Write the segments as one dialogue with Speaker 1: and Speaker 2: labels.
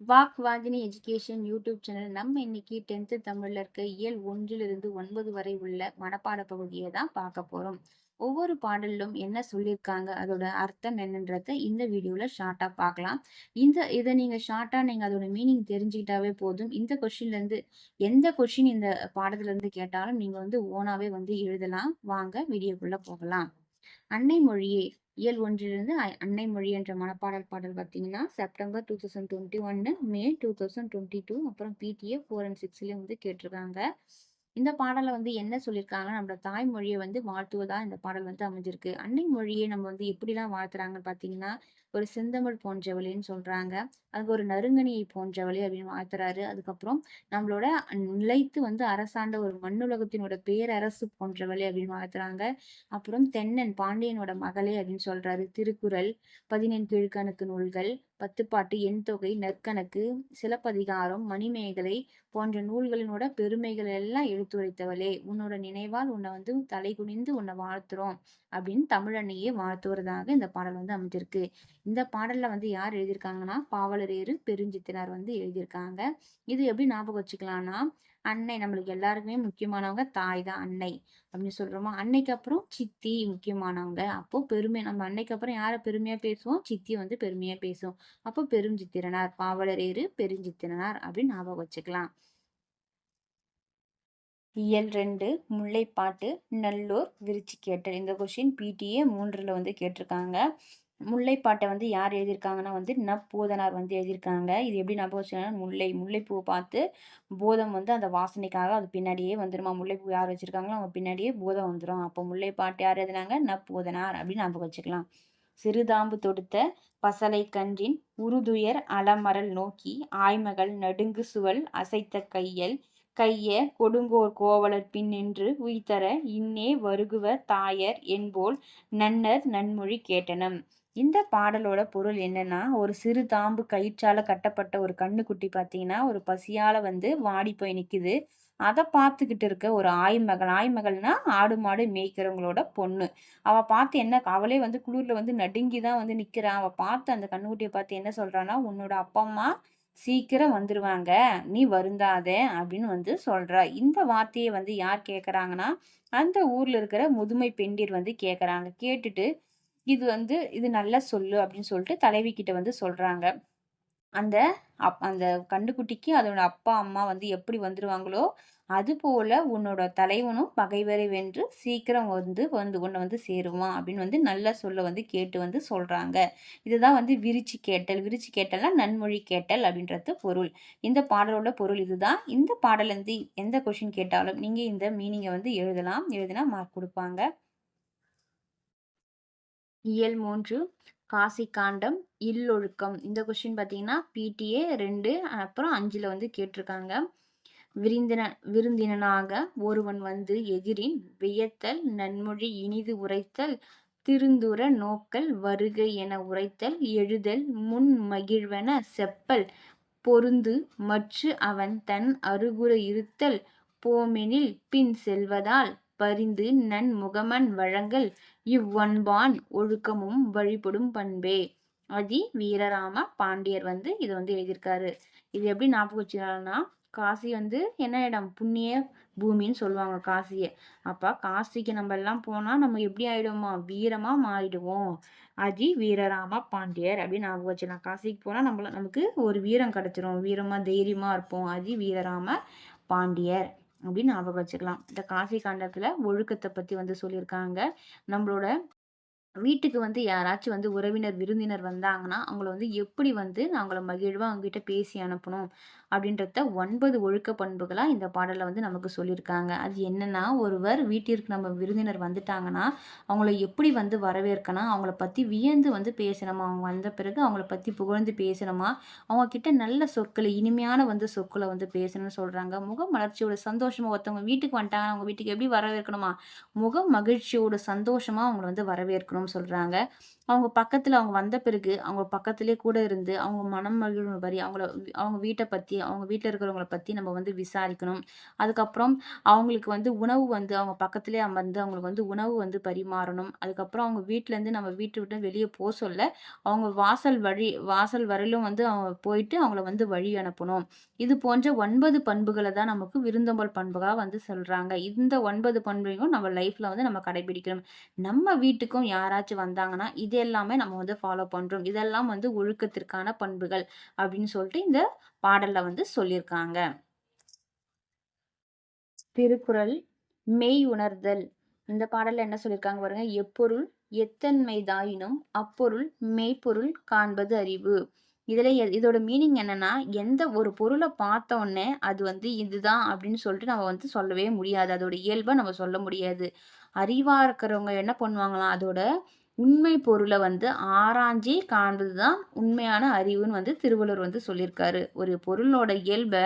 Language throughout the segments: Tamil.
Speaker 1: Vak Vahini education YouTube channel. நம்ம இன்னைக்கு டென்த்து தமிழில் இருக்க இயல் ஒன்றிலிருந்து ஒன்பது வரை உள்ள மனப்பாட பகுதியை தான் பார்க்க போகிறோம் ஒவ்வொரு பாடலிலும் என்ன சொல்லியிருக்காங்க அதோட அர்த்தம் என்னன்றத இந்த வீடியோவில் ஷார்ட்டாக பார்க்கலாம். இந்த இதை நீங்கள் ஷார்ட்டாக நீங்கள் அதோட மீனிங் தெரிஞ்சுக்கிட்டாவே போதும். இந்த கொஷின்லேருந்து எந்த கொஷின் இந்த பாடத்துலேருந்து கேட்டாலும் நீங்கள் வந்து ஓனாகவே வந்து எழுதலாம். வாங்க வீடியோக்குள்ளே போகலாம். அன்னை மொழியே இயல் ஒன்றிலிருந்து அன்னை மொழி என்ற மனப்பாடல் பாடல் பார்த்தீங்கன்னா செப்டம்பர் டூ தௌசண்ட் டுவெண்ட்டி ஒன்னு May two thousand twenty two அப்புறம் பிடிஏ ஃபோர் அண்ட் சிக்ஸ்லேயும் வந்து கேட்டிருக்காங்க. இந்த பாடலை வந்து என்ன சொல்லியிருக்காங்கன்னா நம்மளோட தாய்மொழியை வந்து வாழ்த்துவதா இந்த பாடல் வந்து அமைஞ்சிருக்கு. அன்னை மொழியை நம்ம வந்து எப்படிலாம் வாழ்த்துறாங்கன்னு பார்த்தீங்கன்னா ஒரு செந்தமிழ் போன்றவளின்னு சொல்றாங்க. அதுக்கு ஒரு நறுங்கணியை போன்றவளி அப்படின்னு வாழ்த்துறாரு அதுக்கப்புறம் நம்மளோட நிலைத்து வந்து அரசாண்ட ஒரு மண்ணுலகத்தினோட பேரரசு போன்றவளி அப்படின்னு வாழ்த்துறாங்க அப்புறம் தென்னன் பாண்டியனோட மகளே அப்படின்னு சொல்றாரு. திருக்குறள் பதினெண் கீழ்கணக்கு நூல்கள் பத்துப்பாட்டு எண் தொகை நற்கணக்கு சிலப்பதிகாரம் மணிமேகலை போன்ற நூல்களினோட பெருமைகள் எல்லாம் எடுத்துரைத்தவளே உன்னோட நினைவால் உன்னை வந்து தலை குனிந்து உன்னை வாழ்த்துறோம் அப்படின்னு தமிழன்னையே வாழ்த்துவதாக இந்த பாடல் வந்து அமைஞ்சிருக்கு. இந்த பாடல்ல வந்து யார் எழுதியிருக்காங்கன்னா பாவலரேறு பெருஞ்சித்தினார் வந்து எழுதியிருக்காங்க. இது எப்படி ஞாபகம் வச்சுக்கலாம்னா அன்னை நம்மளுக்கு எல்லாருக்குமே முக்கியமானவங்க தாய் தான் அன்னை அப்படின்னு சொல்றோமா அன்னைக்கு அப்புறம் சித்தி முக்கியமானவங்க. அப்போ பெருமை நம்ம அன்னைக்கு அப்புறம் யாரை பெருமையா பேசுவோம்? சித்தி வந்து பெருமையா பேசுவோம் அப்போ பெருஞ்சித்திரனார் பாவலரேறு பெருஞ்சித்திரனார் அப்படின்னு ஞாபகம் வச்சுக்கலாம். இயல் ரெண்டு முல்லைப்பாட்டு நல்லூர் விரிச்சு கேட்டல். இந்த கொஸ்டின் பிடிஏ மூன்றுல வந்து கேட்டிருக்காங்க. முல்லைப்பாட்டை வந்து யார் எழுதியிருக்காங்கன்னா வந்து ந போதனார் வந்து எழுதியிருக்காங்க. இது எப்படி ஞாபகம் வச்சுக்கோங்கன்னா முல்லை முல்லைப்பூவை பார்த்து போதம் வந்து அந்த வாசனைக்காக அது பின்னாடியே வந்துருமா? முல்லைப்பூ யார் வச்சுருக்காங்களோ அவங்க பின்னாடியே போதம் வந்துடும் அப்போ முல்லைப்பாட்டு யார் எழுதினாங்க? ந போதனார் அப்படின்னு ஞாபகம் வச்சுக்கலாம். சிறுதாம்பு தொடுத்த பசலை கன்றின் உருதுயர் அலமரல் நோக்கி ஆய்மகள் நடுங்கு சுவல் அசைத்த கையல் கைய கொடுங்கோர் கோவலர் பின் நின்று உய்தர இன்னே வருகுவ தாயர் என்போல் நன்னர் நன்மொழி கேட்டனம். இந்த பாடலோட பொருள் என்னன்னா ஒரு சிறு தாம்பு கயிற்றால கட்டப்பட்ட ஒரு கண்ணுக்குட்டி பார்த்தீங்கன்னா ஒரு பசியால வந்து வாடி போய் நிற்குது அதை பார்த்துக்கிட்டு இருக்க ஒரு ஆய்மகள் ஆய்மகள்னா ஆடு மாடு மேய்க்கிறவங்களோட பொண்ணு. அவள் பார்த்து என்ன அவளே வந்து குளிரில் வந்து நடுங்கி தான் வந்து நிற்கிறான் அவள் பார்த்து அந்த கண்ணுக்குட்டியை பார்த்து என்ன சொல்கிறான்னா உன்னோட அப்பா அம்மா சீக்கிரம் வந்துருவாங்க. நீ வருந்தாத அப்படின்னு வந்து சொல்கிறா இந்த வார்த்தையை வந்து யார் கேட்குறாங்கன்னா அந்த ஊரில் இருக்கிற முதுமை பெண்டிர் வந்து கேட்குறாங்க கேட்டுட்டு இது வந்து இது நல்லா சொல்லு அப்படின்னு சொல்லிட்டு தலைவி கிட்ட வந்து சொல்றாங்க. அந்த அப் அந்த கண்டுக்குட்டிக்கு அதோட அப்பா அம்மா வந்து எப்படி வந்துருவாங்களோ அது போல உன்னோட தலைவனும் பகைவரை வென்று சீக்கிரம் வந்து வந்து உன்னை வந்து சேருவான் அப்படின்னு வந்து நல்ல சொல்ல வந்து கேட்டு வந்து சொல்றாங்க. இதுதான் வந்து விரிச்சு கேட்டல். விரிச்சு கேட்டல்னா நன்மொழி கேட்டல் அப்படின்றது பொருள். இந்த பாடலோட பொருள் இதுதான். இந்த பாடலேருந்து எந்த கொஷின் கேட்டாலும் நீங்க இந்த மீனிங்கை வந்து எழுதலாம். எழுதினா மார்க் கொடுப்பாங்க. இயல் மூன்று காசி காண்டம் இல்லொழுக்கம். இந்த கொஸ்டின் பார்த்தீங்கன்னா பிடிஏ ரெண்டு அப்புறம் அஞ்சில் வந்து கேட்டிருக்காங்க. விருந்தின விருந்தினனாக ஒருவன் வந்து எதிரின் வியத்தல் நன்மொழி இனிது உரைத்தல் திருந்துர நோக்கல் வருகை என உரைத்தல் எழுதல் முன் மகிழ்வன செப்பல் பொருந்து மற்று அவன் தன் அருகுற இருத்தல் போமெனில் பின் செல்வதால் பரிந்து நன் முகமன் வழங்கல் இவ்வன்பான் ஒழுக்கமும் வழிபடும் பண்பே. அதி வீரராம பாண்டியர் வந்து இதை வந்து எழுதியிருக்காரு. இது எப்படி ஞாபகம் வச்சுக்கலாம்னா காசி வந்து என்ன இடம்? புண்ணிய பூமின்னு சொல்லுவாங்க காசியை. அப்போ காசிக்கு நம்ம எல்லாம் போனால் நம்ம எப்படி ஆகிடுவோமா வீரமாக மாறிடுவோம். அதி வீரராம பாண்டியர் அப்படின்னு ஞாபகம் வச்சுக்கலாம். காசிக்கு போனால் நம்மள நமக்கு ஒரு வீரம் கிடச்சிரும். வீரமாக தைரியமாக இருப்போம். அதி வீரராம பாண்டியர். அப்படின்னு ஞாபகம் வச்சுக்கலாம். இந்த காசி காண்டத்துல ஒழுக்கத்தை பத்தி வந்து சொல்லியிருக்காங்க. நம்மளோட வீட்டுக்கு வந்து யாராச்சும் வந்து உறவினர் விருந்தினர் வந்தாங்கன்னா அவங்கள வந்து எப்படி வந்து அவங்கள மகிழ்வா அவங்ககிட்ட பேசி அனுப்பணும்? அப்படின்றத ஒன்பது ஒழுக்க பண்புகளாக இந்த பாடலில் வந்து நமக்கு சொல்லியிருக்காங்க. அது என்னென்னா ஒருவர் வீட்டிற்கு நம்ம விருந்தினர் வந்துட்டாங்கன்னா அவங்கள எப்படி வந்து வரவேற்கணும்? அவங்கள பற்றி வியந்து வந்து பேசணுமா? அவங்க வந்த பிறகு அவங்கள பற்றி புகழ்ந்து பேசணுமா? அவங்க கிட்ட நல்ல சொற்களை இனிமையான வந்து சொற்களை வந்து பேசணும்னு சொல்கிறாங்க முக மலர்ச்சியோட சந்தோஷமாக ஒருத்தவங்க வீட்டுக்கு வந்துட்டாங்கன்னா அவங்க வீட்டுக்கு எப்படி வரவேற்கணுமா? முக மகிழ்ச்சியோட சந்தோஷமாக அவங்கள வந்து வரவேற்கணும்னு சொல்கிறாங்க அவங்க பக்கத்தில் அவங்க வந்த பிறகு அவங்க பக்கத்திலே கூட இருந்து அவங்க மனம் மகிழும்படி அவங்கள அவங்க வீட்டை பற்றி அவங்க வீட்டில் இருக்கிறவங்கள பற்றி நம்ம வந்து விசாரிக்கணும். அதுக்கப்புறம் அவங்களுக்கு வந்து உணவு வந்து அவங்க பக்கத்துலேயே அமர்ந்து அவங்களுக்கு வந்து உணவு வந்து பரிமாறணும். அதுக்கப்புறம் அவங்க வீட்டிலேருந்து நம்ம வீட்டை விட்டு வெளியே போக சொல்ல அவங்க வாசல் வழி வாசல் வரையிலும் வந்து அவங்க போயிட்டு அவங்கள வந்து வழி அனுப்பணும். இது போன்ற ஒன்பது பண்புகளை தான் நமக்கு விருந்தோம்பல் பண்புகளாக வந்து சொல்கிறாங்க இந்த ஒன்பது பண்பையும் நம்ம லைஃப்பில் வந்து நம்ம கடைபிடிக்கணும். நம்ம வீட்டுக்கும் யாராச்சும் வந்தாங்கன்னா இது எல்லாமே நம்ம வந்து ஃபாலோ பண்ணுறோம் இதெல்லாம் வந்து ஒழுக்கத்திற்கான பண்புகள் அப்படின்னு சொல்லிட்டு இந்த பாடல்ல வந்து சொல்லியிருக்காங்க திருக்குறள் மெய் உணர்தல். இந்த பாடல்ல என்ன சொல்லியிருக்காங்க பாருங்க. எப்பொருள் எத்தன்மைதாயினும் அப்பொருள் மெய்ப்பொருள் காண்பது அறிவு. இதுல இதோட மீனிங் என்னன்னா எந்த ஒரு பொருளை பார்த்த உடனே அது வந்து இதுதான் அப்படின்னு சொல்லிட்டு நம்ம வந்து சொல்லவே முடியாது. அதோட இயல்பை நம்ம சொல்ல முடியாது. அறிவா இருக்கிறவங்க என்ன பண்ணுவாங்களாம் அதோட உண்மை பொருளை வந்து ஆராய்ஞ்சி காண்பது தான் உண்மையான அறிவுன்னு வந்து திருவள்ளுவர் வந்து சொல்லியிருக்காரு. ஒரு பொருளோட இயல்பை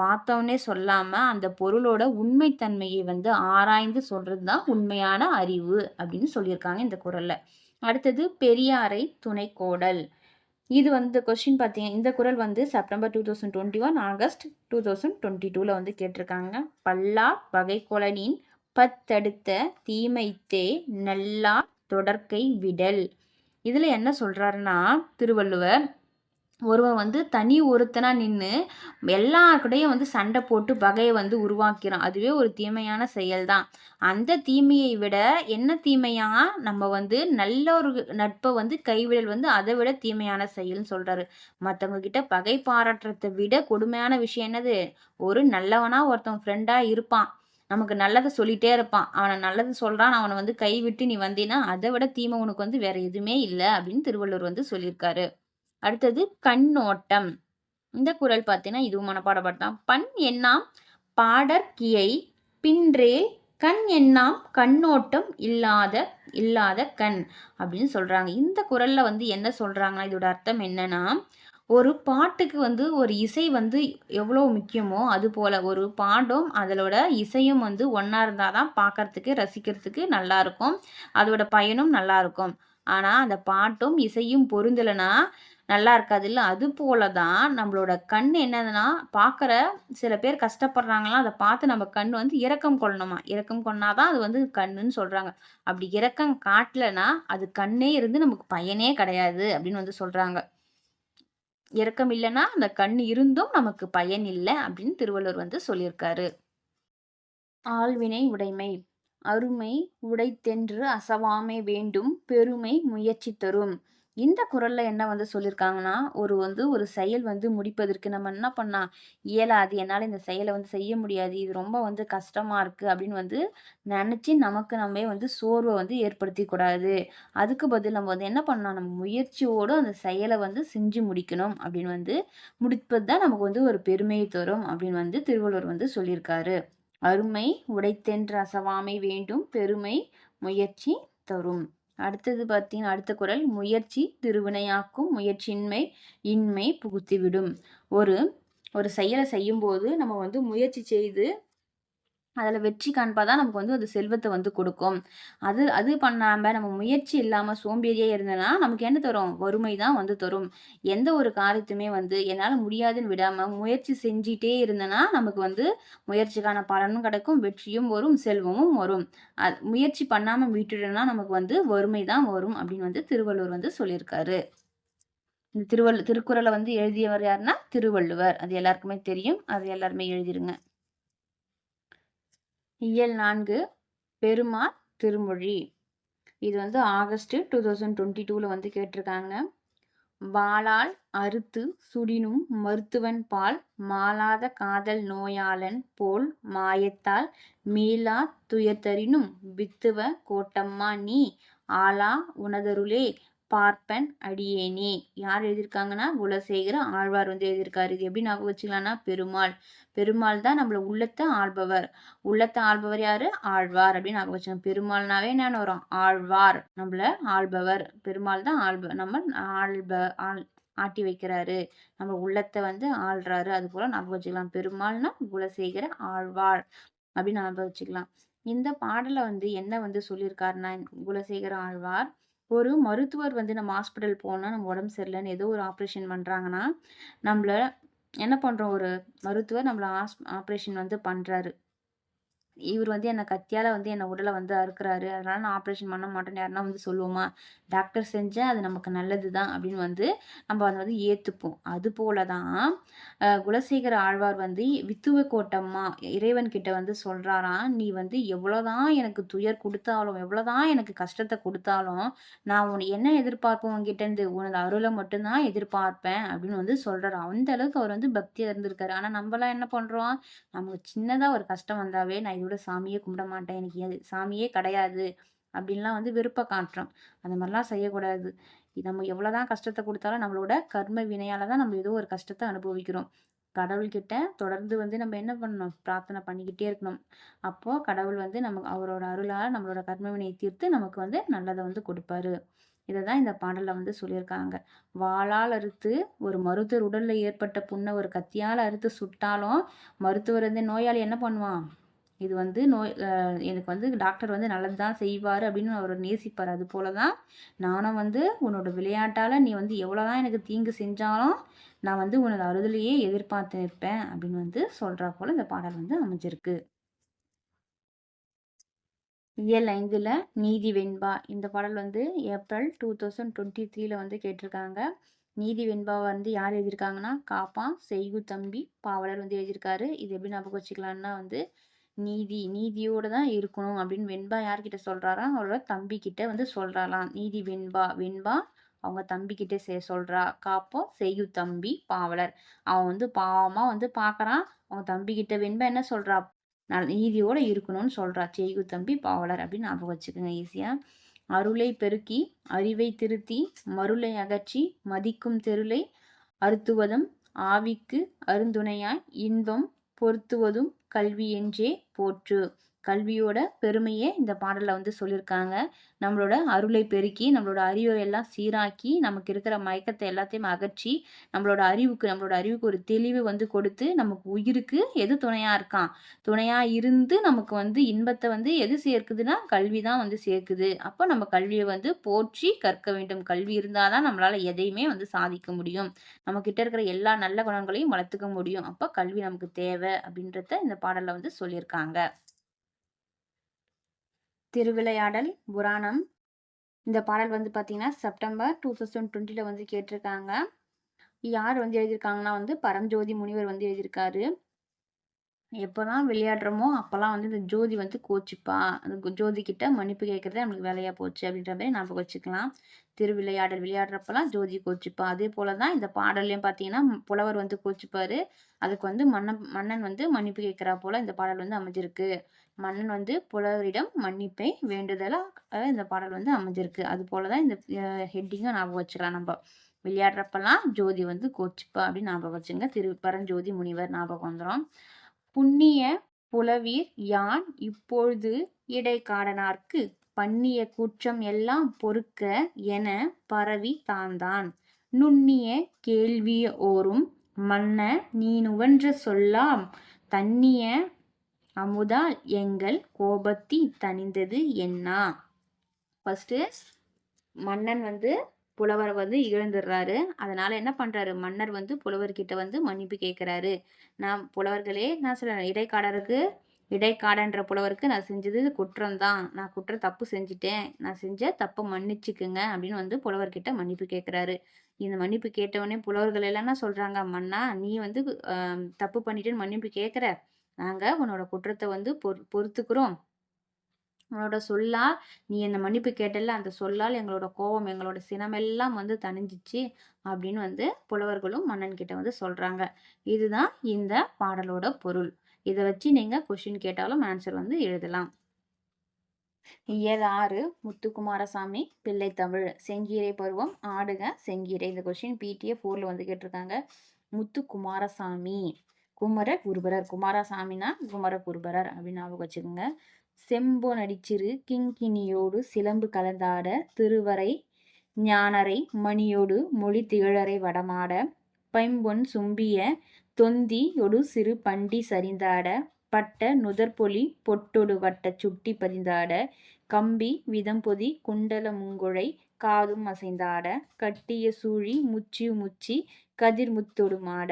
Speaker 1: பார்த்தோன்னே சொல்லாமல் அந்த பொருளோட உண்மைத்தன்மையை வந்து ஆராய்ந்து சொல்கிறது தான் உண்மையான அறிவு அப்படின்னு சொல்லியிருக்காங்க இந்த குரலில். அடுத்தது பெரியாரை துணை கோடல். இது வந்து கொஸ்டின் பார்த்தீங்க இந்த குரல் வந்து September two thousand twenty one August two thousand twenty டூவில் வந்து கேட்டிருக்காங்க. பல்லா வகைக்கொலனின் பத்தடுத்த தீமைத்தே நல்லா தொடர்க்கை விடல். இதில் என்ன சொல்கிறாருன்னா திருவள்ளுவர் ஒருவன் வந்து தனி ஒருத்தனாக நின்று எல்லாருக்கூடையும் வந்து சண்டை போட்டு பகையை வந்து உருவாக்கிறான். அதுவே ஒரு தீமையான செயல் தான் அந்த தீமையை விட என்ன தீமையாக நம்ம வந்து நல்ல ஒரு நட்பை வந்து கைவிடல் வந்து அதை விட தீமையான செயல்னு சொல்கிறாரு மற்றவங்கக்கிட்ட பகை பாராட்டுறதை விட கொடுமையான விஷயம் என்னது? ஒரு நல்லவனாக ஒருத்தன் ஃப்ரெண்டாக இருப்பான். நமக்கு நல்லதை சொல்லிட்டே இருப்பான். அவனை நல்லது சொல்கிறான் அவனை வந்து கைவிட்டு நீ வந்தீன்னா அதை விட தீமை உனக்கு வந்து வேற எதுவுமே இல்லை அப்படின்னு திருவள்ளுவர் வந்து சொல்லியிருக்காரு. அடுத்தது கண்ணோட்டம் இந்த குரல் பார்த்தீங்கன்னா இதுவும் மனப்பாடப்பட்டான் பண் எண்ணாம் பாடற்கியை பின்றே கண் எண்ணாம் கண்ணோட்டம் இல்லாத இல்லாத கண் அப்படின்னு சொல்கிறாங்க இந்த குரலில் வந்து என்ன சொல்கிறாங்கன்னா இதோட அர்த்தம் என்னன்னா ஒரு பாட்டுக்கு வந்து ஒரு இசை வந்து எவ்வளோ முக்கியமோ அது போல் ஒரு பாண்டும் அதோட இசையும் வந்து ஒன்றா இருந்தால் தான் பார்க்கறதுக்கு ரசிக்கிறதுக்கு நல்லாயிருக்கும் அதோட பயனும் நல்லாயிருக்கும் ஆனால் அந்த பாட்டும் இசையும் பொருந்தலைன்னா நல்லா இருக்காது இல்லை அது போல தான் நம்மளோட கண் என்னதுன்னா பார்க்குற சில பேர் கஷ்டப்படுறாங்களாம் அதை பார்த்து நம்ம கண் வந்து இறக்கம் கொள்ளணுமா? இறக்கம் கொண்டாதான் அது வந்து கண்ணுன்னு சொல்கிறாங்க அப்படி இறக்கம் காட்டலைன்னா அது கண்ணே இருந்து நமக்கு பயனே கிடையாது அப்படின்னு வந்து சொல்கிறாங்க இரக்கம் இல்லைன்னா அந்த கண் இருந்தும் நமக்கு பயன் இல்லை அப்படின்னு திருவள்ளுவர் வந்து சொல்லியிருக்காரு. ஆழ்வினை உடைமை. அருமை உடைத்தென்று அசவாமை வேண்டும். பெருமை முயற்சி தரும். இந்த குரலில் என்ன வந்து சொல்லியிருக்காங்கன்னா ஒரு வந்து ஒரு செயல் வந்து முடிப்பதற்கு நம்ம என்ன பண்ணால் இயலாது என்னால் இந்த செயலை வந்து செய்ய முடியாது இது ரொம்ப வந்து கஷ்டமாக இருக்குது அப்படின்னு வந்து நினச்சி நமக்கு நம்ம வந்து சோர்வை வந்து ஏற்படுத்திக்கூடாது அதுக்கு பதில் நம்ம வந்து என்ன பண்ணலாம் நம்ம முயற்சியோடு அந்த செயலை வந்து செஞ்சு முடிக்கணும் அப்படின்னு வந்து முடிப்பது தான் நமக்கு வந்து ஒரு பெருமையை தரும் அப்படின்னு வந்து திருவள்ளுவர் வந்து சொல்லியிருக்காரு. அருமை உடைத்தென்று அசவாமை வேண்டும் பெருமை முயற்சி தரும். அடுத்தது பார்த்தீங்கன்னா அடுத்த குரல் முயற்சி திருவினையாக்கும் முயற்சியின்மை இன்மை புகுத்திவிடும். ஒரு ஒரு செயலை செய்யும்போது நம்ம வந்து முயற்சி செய்து அதில் வெற்றி காண்பா தான் நமக்கு வந்து அது செல்வத்தை வந்து கொடுக்கும். அது அது பண்ணாமல் நம்ம முயற்சி இல்லாமல் சோம்பேறியே இருந்தனா நமக்கு என்ன தரும்? வறுமை தான் வந்து தரும். எந்த ஒரு காரியத்துமே வந்து என்னால் முடியாதுன்னு விடாமல் முயற்சி செஞ்சிட்டே இருந்தனா நமக்கு வந்து முயற்சிக்கான பலனும் கிடைக்கும் வெற்றியும் வரும் செல்வமும் வரும். அது முயற்சி பண்ணாமல் விட்டுட்டோம்னா நமக்கு வந்து வறுமை தான் வரும் அப்படின்னு வந்து திருவள்ளுவர் வந்து சொல்லியிருக்காரு. இந்த திருவள்ளு திருக்குறளை வந்து எழுதியவர் யாருன்னா? திருவள்ளுவர். அது எல்லாருக்குமே தெரியும். அது எல்லாருமே எழுதிருங்க. இயல் நான்கு பெருமாள் திருமொழி. இது வந்து ஆகஸ்ட் டூ தௌசண்ட் டுவெண்ட்டி டூவில் வந்து கேட்டிருக்காங்க. வாளால் அறுத்து சுடினும் மருத்துவன் பால் மாளாத காதல் நோயாளன் போல் மாயத்தால் மீளா துயர்த்தரினும் வித்துவ கோட்டம்மா நீ ஆளா உனதருளே பார்ப்பன் அடியேனே. யார் எழுதியிருக்காங்கன்னா? குலசேகர ஆழ்வார் வந்து எழுதியிருக்காரு. இது எப்படி ஞாபகம் வச்சுக்கலாம்னா பெருமாள். பெருமாள் தான் நம்மள உள்ளத்தை ஆள்பவர். உள்ளத்தை ஆள்பவர் யாரு? ஆழ்வார். அப்படின்னு ஞாபகம் வச்சுக்கோங்க பெருமாள்னாவே என்ன வரும்? ஆழ்வார். நம்மள ஆள்பவர். பெருமாள் தான் ஆள்ப நம்ம ஆள்ப ஆள் ஆட்டி வைக்கிறாரு. நம்ம உள்ளத்தை வந்து ஆள்றாரு. அது போல ஞாபகம் வச்சுக்கலாம். பெருமாள்னா குலசேகர ஆழ்வார். அப்படின்னு ஞாபகம் வச்சுக்கலாம். இந்த பாடலை வந்து என்ன வந்து சொல்லியிருக்காருன்னா குலசேகர ஆழ்வார் ஒரு மருத்துவர் வந்து நம்ம ஹாஸ்பிட்டல் போனால் நம்ம உடம்பு சரியில்லைன்னு ஏதோ ஒரு ஆப்ரேஷன் பண்ணுறாங்கன்னா நம்மள என்ன பண்ணுறோம் ஒரு மருத்துவர் நம்மளை ஆஸ் ஆப்ரேஷன் வந்து பண்ணுறாரு இவர் வந்து என்னை கத்தியால் வந்து என்னை உடலை வந்து அறுக்கிறாரு. அதனால நான் ஆப்ரேஷன் பண்ண மாட்டேன்னு யாருன்னா வந்து சொல்லுவோமா? டாக்டர் செஞ்சால் அது நமக்கு நல்லது தான் அப்படின்னு வந்து நம்ம அதை வந்து ஏற்றுப்போம் அது போல தான் குலசேகர ஆழ்வார் வந்து வித்துவ கோட்டம்மா இறைவன் கிட்ட வந்து சொல்கிறாராம் நீ வந்து எவ்வளோதான் எனக்கு துயர் கொடுத்தாலும் எவ்வளோதான் எனக்கு கஷ்டத்தை கொடுத்தாலும் நான் உன் என்ன எதிர்பார்ப்பேன் உங்ககிட்டேருந்து உனது அருளை மட்டும்தான் எதிர்பார்ப்பேன் அப்படின்னு வந்து சொல்கிறார் அந்த அளவுக்கு அவர் வந்து பக்தியாக இருந்திருக்காரு ஆனால் நம்மளாம் என்ன பண்ணுறோம் நமக்கு சின்னதாக ஒரு கஷ்டம் வந்தாவே நான் இதோட சாமியே கும்பிட மாட்டேன் எனக்கு அது சாமியே கிடையாது அப்படின்லாம் வந்து விருப்ப காட்டுறோம் அந்த மாதிரிலாம் செய்யக்கூடாது. நம்ம எவ்வளோதான் கஷ்டத்தை கொடுத்தாலும் நம்மளோட கர்ம வினையால் தான் நம்ம ஏதோ ஒரு கஷ்டத்தை அனுபவிக்கிறோம். கடவுள்கிட்ட தொடர்ந்து வந்து நம்ம என்ன பண்ணணும்? பிரார்த்தனை பண்ணிக்கிட்டே இருக்கணும். அப்போது கடவுள் வந்து நம்ம அவரோட அருளால் நம்மளோட கர்ம வினையை தீர்த்து நமக்கு வந்து நல்லதை வந்து கொடுப்பாரு. இதை தான் இந்த பாடலில் வந்து சொல்லியிருக்காங்க. வாளால் அறுத்து ஒரு மருத்துவர் உடலில் ஏற்பட்ட புண்ணை ஒரு கத்தியால் அறுத்து சுட்டாலும் மருத்துவர் வந்து நோயாளி என்ன பண்ணுவான்? இது வந்து நோய் எனக்கு வந்து டாக்டர் வந்து நல்லது தான் செய்வார் அப்படின்னு அவர் நேசிப்பார். அது போல தான் நானும் வந்து உன்னோட விளையாட்டால் நீ வந்து எவ்வளோ தான் எனக்கு தீங்கு செஞ்சாலும் நான் வந்து உனது அறுதலையே எதிர்பார்த்து நிற்பேன் அப்படின்னு வந்து சொல்கிறா போல் இந்த பாடல் வந்து அமைஞ்சிருக்கு. இயல் ஐந்தில் நீதி வெண்பா இந்த பாடல் வந்து ஏப்ரல் டூ தௌசண்ட் டுவெண்ட்டி த்ரீல வந்து கேட்டிருக்காங்க. நீதி வெண்பா வந்து யார் எழுதியிருக்காங்கன்னா காப்பான் செய்கு தம்பி பாவலர் வந்து எழுதியிருக்காரு. இது எப்படி ஞாபகம் வச்சுக்கலான்னா வந்து நீதி நீதியோடு தான் இருக்கணும் அப்படின்னு வெண்பா யார்கிட்ட சொல்கிறாரா அவரோட தம்பிக்கிட்ட வந்து சொல்கிறாளாம் நீதி வெண்பா வெண்பா அவங்க தம்பிக்கிட்டே சே சொல்கிறா காப்போம் செய்யு தம்பி பாவலர். அவன் வந்து பாவமாக வந்து பார்க்குறான் அவங்க தம்பிக்கிட்ட வெண்பா என்ன சொல்கிறா நான் நீதியோடு இருக்கணும்னு சொல்கிறா செய்யு தம்பி பாவலர் அப்படின்னு ஞாபகம் வச்சுக்கோங்க ஈஸியாக அருளை பெருக்கி அறிவை திருத்தி மருளை அகற்றி மதிக்கும் தெருளை அறுத்துவதும் ஆவிக்கு அருந்துணையாய் இன்பம் பொருத்துவதும் கல்வி என்றே போற்று. கல்வியோட பெருமையே இந்த பாடலில் வந்து சொல்லியிருக்காங்க நம்மளோட அருளை பெருக்கி நம்மளோட அறிவை எல்லாம் சீராக்கி நமக்கு இருக்கிற மயக்கத்தை எல்லாத்தையும் அகற்றி நம்மளோட அறிவுக்கு நம்மளோட அறிவுக்கு ஒரு தெளிவு வந்து கொடுத்து நமக்கு உயிருக்கு எது துணையாக இருக்கான்? துணையாக இருந்து நமக்கு வந்து இன்பத்தை வந்து எது சேர்க்குதுன்னா கல்வி தான் வந்து சேர்க்குது. அப்போ நம்ம கல்வியை வந்து போற்றி கற்க வேண்டும். கல்வி இருந்தால் தான் நம்மளால் எதையுமே வந்து சாதிக்க முடியும். நம்மக்கிட்ட இருக்கிற எல்லா நல்ல குணங்களையும் வளர்த்துக்க முடியும். அப்போ கல்வி நமக்கு தேவை அப்படின்றத இந்த பாடலில் வந்து சொல்லியிருக்காங்க திருவிளையாடல் புராணம். இந்த பாடல் வந்து பார்த்தீங்கன்னா செப்டம்பர் டூ தௌசண்ட் டுவெண்ட்டியில் வந்து கேட்டிருக்காங்க. யார் வந்து எழுதியிருக்காங்கன்னா வந்து பரஞ்சோதி முனிவர் வந்து எழுதியிருக்காரு. எப்போல்லாம் விளையாடுறோமோ அப்போல்லாம் வந்து இந்த ஜோதி வந்து கோச்சிப்பா. அந்த ஜோதி கிட்ட மன்னிப்பு கேட்குறதே நம்மளுக்கு வேலையாக போச்சு அப்படின்ற மாதிரி ஞாபகம் வச்சுக்கலாம். திருவிளையாடல் விளையாடுறப்பெல்லாம் ஜோதி கோச்சிப்பா. அதே போல தான் இந்த பாடல்லையும் பார்த்தீங்கன்னா புலவர் வந்து கோச்சிப்பாரு. அதுக்கு வந்து மன்னன் மன்னன் வந்து மன்னிப்பு கேட்குறா போல இந்த பாடல் வந்து அமைஞ்சிருக்கு. மன்னன் வந்து புலவரிடம் மன்னிப்பை வேண்டுதலாக இந்த பாடல் வந்து அமைஞ்சிருக்கு. அது போல தான் இந்த ஹெட்டிங்கை ஞாபகம் வச்சுக்கலாம் நம்ம. விளையாடுறப்பெல்லாம் ஜோதி வந்து கோச்சிப்பா அப்படின்னு ஞாபகம் வச்சுங்க. திரு பரஞ்சோதி முனிவர் ஞாபகம் வந்துடும் புண்ணிய புலவீர் யான் இப்பொழுது இடைக்காடனார்க்கு? பண்ணிய குற்றம் எல்லாம் பொறுக்க என பரவி தாந்தான் நுண்ணிய கேள்விய ஓரும் மன்ன நீ நுவன்ற சொல்லாம் தன்னிய அமுதால் எங்கள் கோபத்தி தணிந்தது என்னா? ஃபஸ்ட்டு மன்னன் வந்து புலவர் வந்து இழந்துடுறாரு அதனால என்ன பண்றாரு? மன்னர் வந்து புலவர்கிட்ட வந்து மன்னிப்பு கேட்குறாரு. நான் புலவர்களே நான் சொல்றேன் இடைக்காடருக்கு இடைக்காடன்ற புலவருக்கு நான் செஞ்சது குற்றம் தான் நான் குற்றம் தப்பு செஞ்சுட்டேன். நான் செஞ்ச தப்பை மன்னிச்சுக்குங்க அப்படின்னு வந்து புலவர்கிட்ட மன்னிப்பு கேட்குறாரு. இந்த மன்னிப்பு கேட்டவொடனே புலவர்கள் எல்லாம் சொல்கிறாங்க மன்னா நீ வந்து தப்பு பண்ணிட்டேன்னு மன்னிப்பு கேட்குற. நாங்கள் உன்னோட குற்றத்தை வந்து பொறு பொறுத்துக்கிறோம். உன்னோட சொல்லால் நீ என்ன மன்னிப்பு கேட்டல அந்த சொல்லால் எங்களோட கோபம் எங்களோட சினமெல்லாம் வந்து தணிஞ்சிச்சு அப்படின்னு வந்து புலவர்களும் மன்னன் கிட்ட வந்து சொல்றாங்க. இதுதான் இந்த பாடலோட பொருள். இதை வச்சு நீங்க கொஷின் கேட்டாலும் ஆன்சர் வந்து எழுதலாம். இயல் ஆறு முத்துக்குமாரசாமி பிள்ளை தமிழ் செங்கீரை பருவம் ஆடுக செங்கீரை. இந்த கொஷின் பிடிஏ ஃபோர்ல வந்து கேட்டிருக்காங்க. முத்துக்குமாரசாமி. குமர குருபரர். குமாரசாமினா குமர குருபரர் அப்படின்னு ஞாபகம் வச்சுக்கோங்க. செம்போ நடிச்சிரு கிங்கினியோடு சிலம்பு கலந்தாட திருவரை ஞானரை மணியோடு மொழி திகழரை வடமாட பைம்பொன் சும்பிய தொந்தியொடு சிறு பண்டி சரிந்தாட பட்ட நுதற்பொலி பொட்டொடு வட்ட சுட்டி பதிந்தாட கம்பி விதம்பொதி குண்டல முங்குழை காதும் அசைந்தாட கட்டிய சூழி முச்சி முச்சி கதிர்முத்தொடு மாட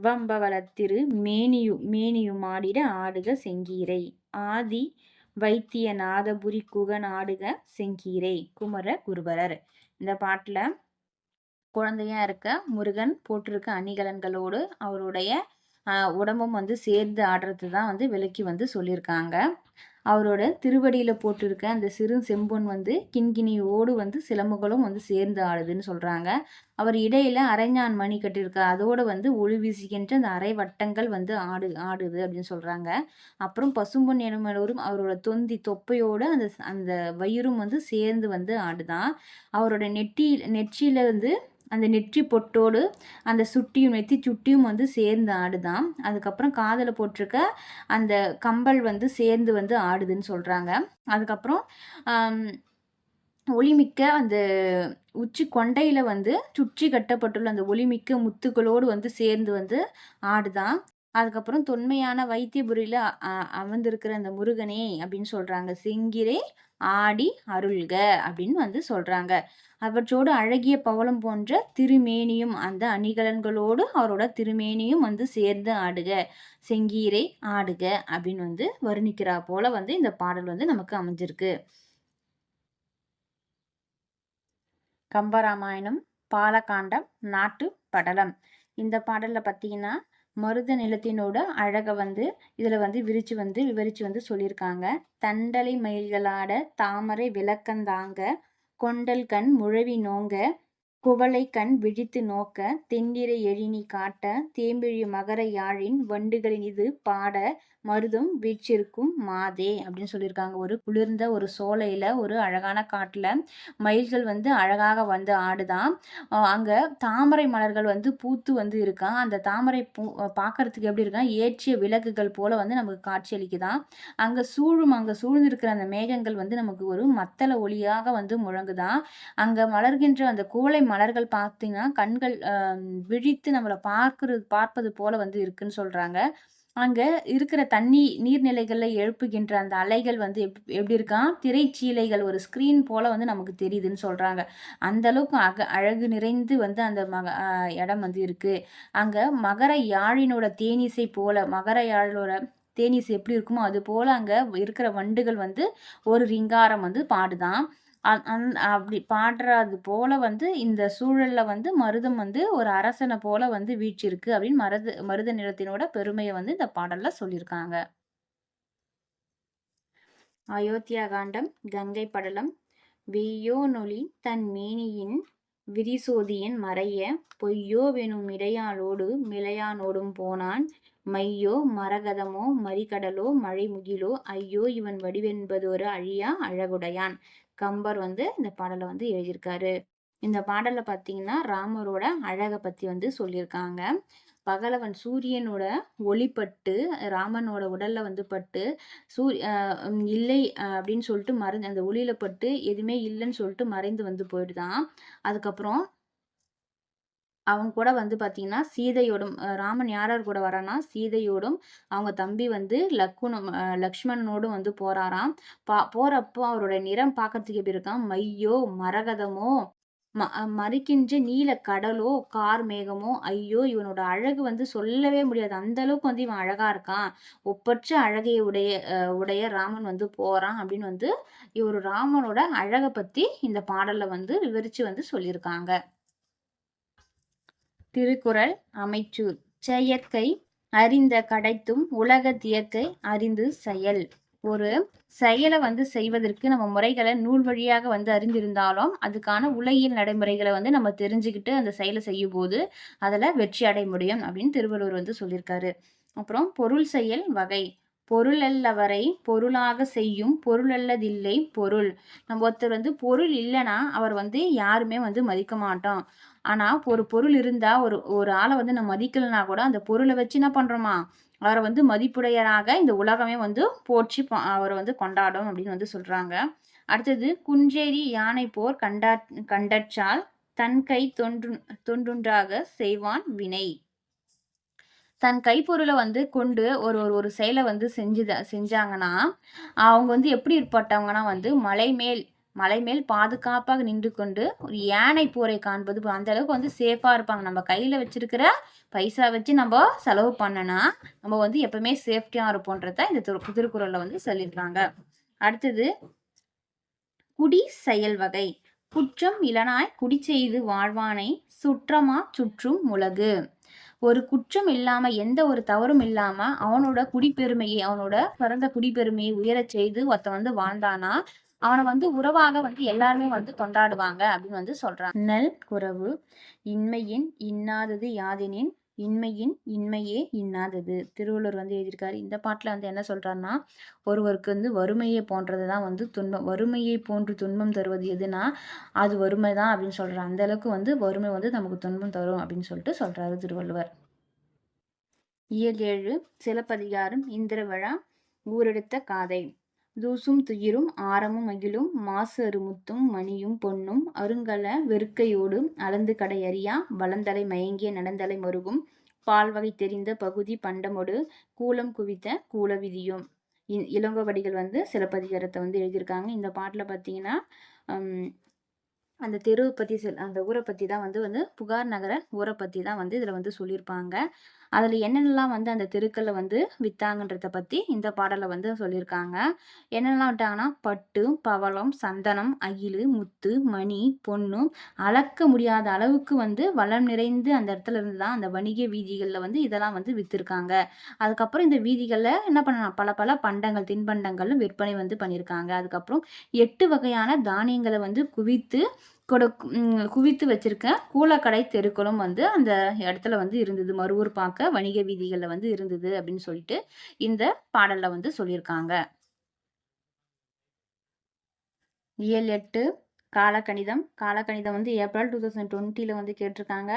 Speaker 1: வம்பவளத்திரு மேனியு மேனியுமாடிட ஆடுக செங்கீரை. ஆதி வைத்திய நாதபுரி குகன் ஆடுக செங்கீரை. குமர குருபரர் இந்த பாட்டில் குழந்தையா இருக்க முருகன் போட்டிருக்க அணிகலன்களோடு அவருடைய உடம்பும் வந்து சேர்ந்து ஆடுறது தான் வந்து விலக்கி வந்து சொல்லியிருக்காங்க. அவரோட திருவடியில் போட்டிருக்க அந்த சிறு செம்பொன் வந்து கிண்கிணியோடு வந்து சிலம்புகளும் வந்து சேர்ந்து ஆடுதுன்னு சொல்கிறாங்க அவர் இடையில் அரைஞான் மணி கட்டியிருக்க அதோடு வந்து ஒளி வீசுகின்ற அந்த அரை வட்டங்கள் வந்து ஆடு ஆடுது அப்படின்னு சொல்கிறாங்க அப்புறம் பசும்பொன் எனுமலோரும் அவரோட தொந்தி தொப்பையோடு அந்த அந்த வயிறும் வந்து சேர்ந்து வந்து ஆடுதான். அவரோட நெட்டி நெற்றியில் வந்து அந்த நெற்றி பொட்டோடு அந்த சுட்டியும் நெத்தி சுட்டியும் வந்து சேர்ந்து ஆடுதான். அதுக்கப்புறம் காதில் போட்டிருக்க அந்த கம்பல் வந்து சேர்ந்து வந்து ஆடுதுன்னு சொல்கிறாங்க அதுக்கப்புறம் ஒளிமிக்க அந்த உச்சி கொண்டையில் வந்து சுற்றி கட்டப்பட்டுள்ள அந்த ஒளிமிக்க முத்துக்களோடு வந்து சேர்ந்து வந்து ஆடுதான். அதுக்கப்புறம் தொன்மையான வைத்தியபுரியில் அமர்ந்திருக்கிற அந்த முருகனே அப்படின்னு சொல்கிறாங்க செங்கிரே ஆடி அருள்க அப்படின்னு வந்து சொல்கிறாங்க அவற்றோடு அழகிய பவளம் போன்ற திருமேனியும் அந்த அணிகலன்களோடு அவரோட திருமேனியும் வந்து சேர்ந்து ஆடுக. செங்கீரை ஆடுக அப்படின்னு வந்து வர்ணிக்கிறா போல வந்து இந்த பாடல் வந்து நமக்கு அமைஞ்சிருக்கு. கம்பராமாயணம் பாலகாண்டம் நாட்டு படலம். இந்த பாடலில் பார்த்தீங்கன்னா மருத நிலத்தினோட அழகை வந்து இதில் வந்து விரித்து வந்து விவரித்து வந்து சொல்லியிருக்காங்க. தண்டலை மயில்களாட தாமரை விளக்கந்தாங்க கொண்டல் கண் முழவி நோங்க குவளை கண் விழித்து நோக்க தென்னிறை எழினி காட்ட தேம்பிழி மகர யாழின் வண்டுகளின் இது பாட மருதும் வீற்றிருக்கும் மாதே அப்படின்னு சொல்லியிருக்காங்க. ஒரு குளிர்ந்த ஒரு சோலையில் ஒரு அழகான காட்டில் மயில்கள் வந்து அழகாக வந்து ஆடுதான். அங்கே தாமரை மலர்கள் வந்து பூத்து வந்து இருக்கான். அந்த தாமரை பூ பார்க்கறதுக்கு எப்படி இருக்கான்? ஏற்றிய விளக்குகள் போல் வந்து நமக்கு காட்சியளிக்குதான் அங்கே சூழும் அங்கே சூழ்ந்திருக்கிற அந்த மேகங்கள் வந்து நமக்கு ஒரு மத்தள ஒளியாக வந்து முழங்குதான். அங்கே மலர்கின்ற அந்த குவளை மலர்கள் பார்த்தீங்கன்னா கண்கள் விழித்து நம்மளை பார்க்கறது பார்ப்பது போல் வந்து இருக்குன்னு சொல்கிறாங்க அங்கே இருக்கிற தண்ணி நீர்நிலைகளில் எழுப்புகின்ற அந்த அலைகள் வந்து எப் எப்படி இருக்கான் திரைச்சீலைகள் ஒரு ஸ்க்ரீன் போல் வந்து நமக்கு தெரியுதுன்னு சொல்கிறாங்க அந்த அளவுக்கு அக அழகு நிறைந்து வந்து அந்த மக இடம் வந்து இருக்குது அங்கே மகர யாழினோட தேனிசை போல மகர யாழோட தேனிசை எப்படி இருக்குமோ அது போல் அங்கே இருக்கிற வண்டுகள் வந்து ஒரு ரிங்காரம் வந்து பாடுதான். அந் அந் அப்படி பாடுறது போல வந்து இந்த சூழல்ல வந்து மருதம் வந்து ஒரு அரசனை போல வந்து வீற்றிருக்கு அப்படின்னு மருது மருத நிலத்தினோட பெருமையை வந்து இந்த பாடல்ல சொல்லியிருக்காங்க. அயோத்தியா காண்டம் கங்கை படலம் வெய்யோ நொலி தன் மேனியின் விரிசோதியின் மறைய பொய்யோ வெனும் இடையாளோடு மிளையானோடும் போனான் மையோ மரகதமோ மறிகடலோ மழைமுகிலோ ஐயோ இவன் வடிவென்பதொரு அழியா அழகுடையான். கம்பர் வந்து இந்த பாடலை வந்து எழுதியிருக்காரு. இந்த பாடலில் பார்த்தீங்கன்னா ராமரோட அழகை பற்றி வந்து சொல்லியிருக்காங்க. பகலவன் சூரியனோட ஒளிப்பட்டு ராமனோட உடல்ல வந்து பட்டு சூ இல்லை அப்படின்னு சொல்லிட்டு மறைந்து அந்த ஒளியில பட்டு எதுவுமே இல்லைன்னு சொல்லிட்டு மறைந்து வந்து போயிடுதான். அதுக்கப்புறம் அவங்க கூட வந்து பார்த்தீங்கன்னா சீதையோடும் ராமன் யார் யார் கூட வரானா சீதையோடும் அவங்க தம்பி வந்து லக்குனும் லக்ஷ்மணனோடும் வந்து போறாராம். பா போறப்போ அவரோட நிறம் பார்க்கறதுக்கு எப்படி இருக்கான் மையோ மரகதமோ ம மறுக்கின்ற நீல கடலோ கார் மேகமோ? ஐயோ இவனோட அழகு வந்து சொல்லவே முடியாது. அந்த அளவுக்கு வந்து இவன் அழகா இருக்கான். ஒப்பற்ற அழகைய உடைய உடைய ராமன் வந்து போறான் அப்படின்னு வந்து இவர் ராமனோட அழகை பத்தி இந்த பாடல்ல வந்து விவரிச்சு வந்து சொல்லியிருக்காங்க. திருக்குறள் அமைச்சூர். செயற்கை அறிந்த கடைத்தும் உலகத்தியற்கை அறிந்து செயல். ஒரு செயலை வந்து செய்வதற்கு நம்ம முறைகளை நூல் வழியாக வந்து அறிந்திருந்தாலும் அதுக்கான உலகியல் நடைமுறைகளை வந்து நம்ம தெரிஞ்சுக்கிட்டு அந்த செயலை செய்யும் போது அதில் வெற்றி அடைய முடியும் அப்படின்னு திருவள்ளுவர் வந்து சொல்லியிருக்காரு. அப்புறம் பொருள் செயல் வகை. பொருளல்லவரை பொருளாக செய்யும் பொருளல்லதில்லை பொருள். நம்ம ஒருத்தர் வந்து பொருள் இல்லைன்னா அவர் வந்து யாருமே வந்து மதிக்க மாட்டோம் ஆனால் ஒரு பொருள் இருந்தால் ஒரு ஒரு ஆளை வந்து நம்ம மதிக்கலைன்னா கூட அந்த பொருளை வச்சு என்ன பண்ணுறோமா அவரை வந்து மதிப்புடையராக இந்த உலகமே வந்து போற்றி அவரை வந்து கொண்டாடும் அப்படின்னு வந்து சொல்கிறாங்க அடுத்தது குஞ்சேரி யானை போர் கண்டா கண்டற்றால் தன் கை தொன்று தொன்றுன்றாக செய்வான் வினை. தன் கைப்பொருளை வந்து கொண்டு ஒரு ஒரு ஒரு செயலை வந்து செஞ்சு செஞ்சாங்கன்னா அவங்க வந்து எப்படி ஏற்பட்டவங்கன்னா வந்து மலை மேல் மலை மேல் பாதுகாப்பாக நின்று கொண்டு ஒரு யானை போரை காண்பது அந்த அளவுக்கு வந்து சேஃபாக இருப்பாங்க. நம்ம கையில் வச்சிருக்கிற பைசா வச்சு நம்ம செலவு பண்ணனா நம்ம வந்து எப்பவுமே சேஃப்டியாக இருப்போன்றத இந்த திரு திருக்குறளில் வந்து சொல்லியிருக்காங்க. அடுத்தது குடி செயல் வகை. குற்றம் இளனாய் குடி செய்து வாழ்வானை சுற்றமா சுற்றும் முலகு ஒரு குற்றம் இல்லாம எந்த ஒரு தவறும் இல்லாம அவனோட குடிப்பெருமையை அவனோட பிறந்த குடிப்பெருமையை உயரச் செய்து ஒருத்த வந்து வாழ்ந்தானா அவனை வந்து உறவாக வந்து எல்லாருமே வந்து கொண்டாடுவாங்க அப்படின்னு வந்து சொல்றான் நெல் குறவு இன்மையின் இன்னாதது யாதெனின் இன்மையின் இன்மையே இன்னாதது. திருவள்ளுவர் வந்து எழுதியிருக்காரு. இந்த பாட்டில் வந்து என்ன சொல்கிறாருன்னா ஒருவருக்கு வந்து வறுமையை போன்றது தான் வந்து துன்பம். வறுமையை போன்று துன்பம் தருவது எதுனா அது வறுமை தான் அப்படின்னு சொல்கிறார் அந்த அளவுக்கு வந்து வறுமை வந்து நமக்கு துன்பம் தரும் அப்படின்னு சொல்லிட்டு சொல்கிறாரு திருவள்ளுவர். இயல் ஏழு சிலப்பதிகாரம் இந்திர விழா ஊரெடுத்த காதை. தூசும் துயிரும் ஆரமும் மகிழும் மாசு அருமுத்தும் மணியும் பொன்னும் அருங்கல வெறுக்கையோடும் அளந்து கடை அறியா வளந்தலை மயங்கிய நடந்தலை மருகும் பால்வகை தெரிந்த பகுதி பண்டமொடு கூலம் குவித்த கூல விதியும். இளங்கோவடிகள் வந்து சிலப்பதிகாரத்தை வந்து எழுதியிருக்காங்க. இந்த பாட்டில் பார்த்தீங்கன்னா அந்த தெருவை பற்றி சொல் அந்த ஊரை பற்றி தான் வந்து வந்து புகார் நகர ஊரை பற்றி தான் வந்து இதில் வந்து சொல்லியிருப்பாங்க. அதில் என்னென்னலாம் வந்து அந்த தெருக்களில் வந்து விற்றாங்கன்றத பற்றி இந்த பாடலில் வந்து சொல்லியிருக்காங்க என்னென்னலாம் விட்டாங்கன்னா பட்டு பவளம் சந்தனம் அகில் முத்து மணி பொண்ணு அளக்க முடியாத அளவுக்கு வந்து வளம் நிறைந்து அந்த இடத்துல இருந்து தான் அந்த வணிக வீதிகளில் வந்து இதெல்லாம் வந்து விற்றுருக்காங்க அதுக்கப்புறம் இந்த வீதிகளில் என்ன பண்ணலாம்? பல பல பண்டங்கள் தின்பண்டங்களும் விற்பனை வந்து பண்ணியிருக்காங்க அதுக்கப்புறம் எட்டு வகையான தானியங்களை வந்து குவித்து கொடு குவித்து வச்சிருக்க கூலக்கடை தெருக்களும் வந்து அந்த இடத்துல வந்து இருந்தது. மறுவூர் பார்க்க வணிக வீதிகளில் வந்து இருந்தது அப்படின்னு சொல்லிட்டு இந்த பாடலில் வந்து சொல்லியிருக்காங்க. இயல் எட்டு காலக்கணிதம் காலக்கணிதம் வந்து ஏப்ரல் டூ தௌசண்ட் டுவெண்ட்டியில் வந்து கேட்டிருக்காங்க.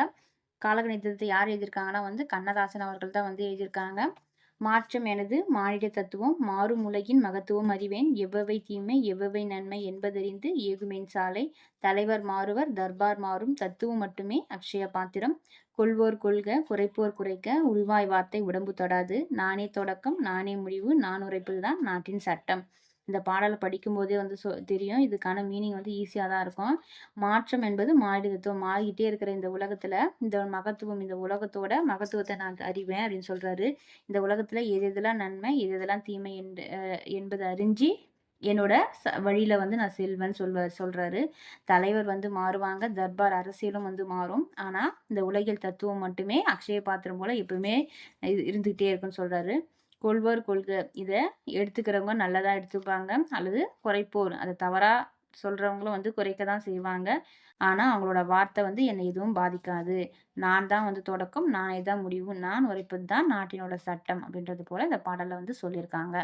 Speaker 1: காலக்கணிதத்தை யார் எழுதியிருக்காங்கன்னா வந்து கண்ணதாசன் அவர்கள் தான் வந்து எழுதியிருக்காங்க. மாற்றம் எனது மானிட தத்துவம் மாறும் உலகின் மகத்துவம் அறிவேன். எவ்வவை தீமை எவ்வவை நன்மை என்பதறிந்து ஏகுமேன் சாலை. தலைவர் மாறுவர் தர்பார் மாறும். தத்துவம் மட்டுமே அக்ஷய பாத்திரம். கொள்வோர் கொள்க குறைப்போர் குறைக்க உள்வாய் வார்த்தை உடம்பு தொடாது. நானே தொடக்கம் நானே முடிவு நான் உரைப்பதுதான் நாட்டின் சட்டம். இந்த பாடலை படிக்கும்போதே வந்து சொ தெரியும். இதுக்கான மீனிங் வந்து ஈஸியாக தான் இருக்கும். மாற்றம் என்பது மாறிடுத்துவம் மாறிக்கிட்டே இருக்கிற இந்த உலகத்தில் இந்த மகத்துவம் இந்த உலகத்தோட மகத்துவத்தை நான் அறிவேன் அப்படின்னு சொல்கிறாரு இந்த உலகத்தில் எது எதெல்லாம் நன்மை எது எதெல்லாம் தீமை என்று என்பதை அறிஞ்சு என்னோட ச வழியில் வந்து நான் செல்வேன்னு சொல்வ சொல்கிறாரு தலைவர் வந்து மாறுவாங்க தர்பார் அரசியலும் வந்து மாறும். ஆனால் இந்த உலகில் தத்துவம் மட்டுமே அக்ஷய பாத்திரம் போல் எப்பவுமே இருந்துக்கிட்டே இருக்குன்னு சொல்கிறாரு கொள்வர் கொள்க. இதை எடுத்துக்கிறவங்க நல்லதாக எடுத்துப்பாங்க. அல்லது குறைப்போர். அதை தவறாக சொல்கிறவங்களும் வந்து குறைக்க தான் செய்வாங்க. ஆனால் அவங்களோட வார்த்தை வந்து என்னை எதுவும் பாதிக்காது. நான் தான் வந்து தொடக்கம் நானே தான் முடிவு நான் உரைப்பது தான் நாட்டினோட சட்டம் அப்படின்றது போல இந்த பாடலில் வந்து சொல்லியிருக்காங்க.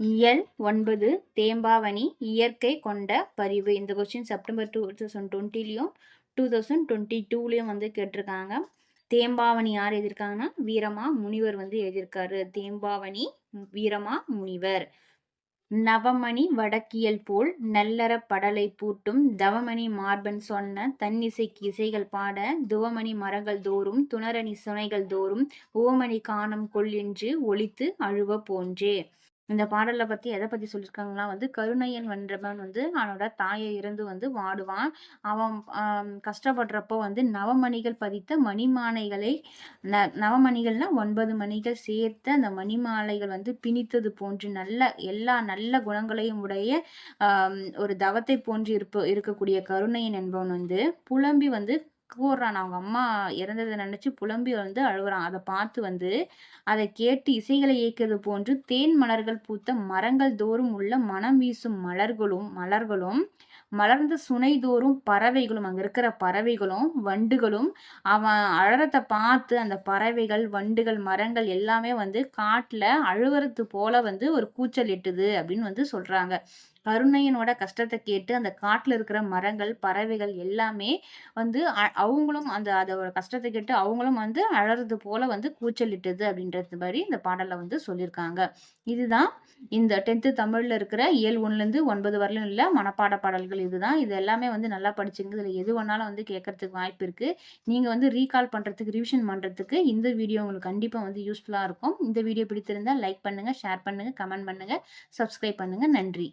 Speaker 1: இயல் ஒன்பது தேம்பாவணி இயற்கை கொண்ட பரிவு. இந்த கொஸ்டின் செப்டம்பர் டூ தௌசண்ட் டுவெண்ட்டிலையும் டூ தௌசண்ட் டுவெண்ட்டி டூலேயும் வந்து கேட்டிருக்காங்க. தேம்பாவணி யார் எழுதியிருக்காங்கன்னா வீரமா முனிவர் வந்து எழுதியிருக்காரு தேம்பாவணி வீரமா முனிவர். நவமணி வடக்கியல் போல் நல்லற படலை பூட்டும். தவமணி மார்பன் சொன்ன தன்னிசைக்கு இசைகள் பாட. துவமணி மரங்கள் தோறும் துணரணி சுனைகள் தோறும். ஓமணி காணம் கொள் என்று ஒழித்து அழுவ போன்றே. இந்த பாடலை பத்தி எதை பத்தி சொல்லியிருக்காங்கன்னா வந்து கருணையன் வென்றவன் வந்து அவனோட தாயை இருந்து வந்து வாடுவான். அவன் கஷ்டப்படுறப்போ வந்து நவமணிகள் பதித்த மணிமாலைகளை ந நவமணிகள்னா ஒன்பது மணிகள் சேர்த்து அந்த மணிமாலைகள் வந்து பிணித்தது போன்று நல்ல எல்லா நல்ல குணங்களையும் உடைய ஒரு தவத்தை போன்று இருப்ப இருக்கக்கூடிய கருணையன் என்பவன் வந்து புலம்பி வந்து கூறுறான் அவங்க அம்மா இறந்ததை நினச்சி புலம்பி வந்து அழுகுறான். அதை பார்த்து வந்து அதை கேட்டு இசைகளை இயக்கிறது போன்று தேன் மலர்கள் பூத்த மரங்கள் தோறும் உள்ள மனம் வீசும் மலர்களும் மலர்களும் மலர்ந்த சுனை தோறும் பறவைகளும் அங்கே இருக்கிற பறவைகளும் வண்டுகளும் அவன் அழறத்தை பார்த்து அந்த பறவைகள் வண்டுகள் மரங்கள் எல்லாமே வந்து காட்டில் அழுகிறது போல வந்து ஒரு கூச்சல் எட்டுது அப்படின்னு வந்து சொல்கிறாங்க கருணையனோட கஷ்டத்தை கேட்டு அந்த காட்டில் இருக்கிற மரங்கள் பறவைகள் எல்லாமே வந்து அவங்களும் அந்த அதோட கஷ்டத்தை கேட்டு அவங்களும் வந்து அழறது போல வந்து கூச்சலிட்டது அப்படின்றது மாதிரி இந்த பாடலை வந்து சொல்லியிருக்காங்க. இதுதான் இந்த டென்த்து தமிழில் இருக்கிற ஏழு ஒன்றுலேருந்து ஒன்பது வரலும் இல்லை மனப்பாட பாடல்கள் இதுதான். இது எல்லாமே வந்து நல்லா படிச்சுங்க இதில் எது வேணாலும் வந்து கேட்கறதுக்கு வாய்ப்பு இருக்குது நீங்கள் வந்து ரீகால் பண்ணுறதுக்கு ரிவிஷன் பண்ணுறதுக்கு இந்த வீடியோ உங்களுக்கு கண்டிப்பாக வந்து யூஸ்ஃபுல்லாக இருக்கும். இந்த வீடியோ பிடித்திருந்தால் லைக் பண்ணுங்கள் ஷேர் பண்ணுங்கள் கமெண்ட் பண்ணுங்கள் சப்ஸ்கிரைப் பண்ணுங்கள் நன்றி.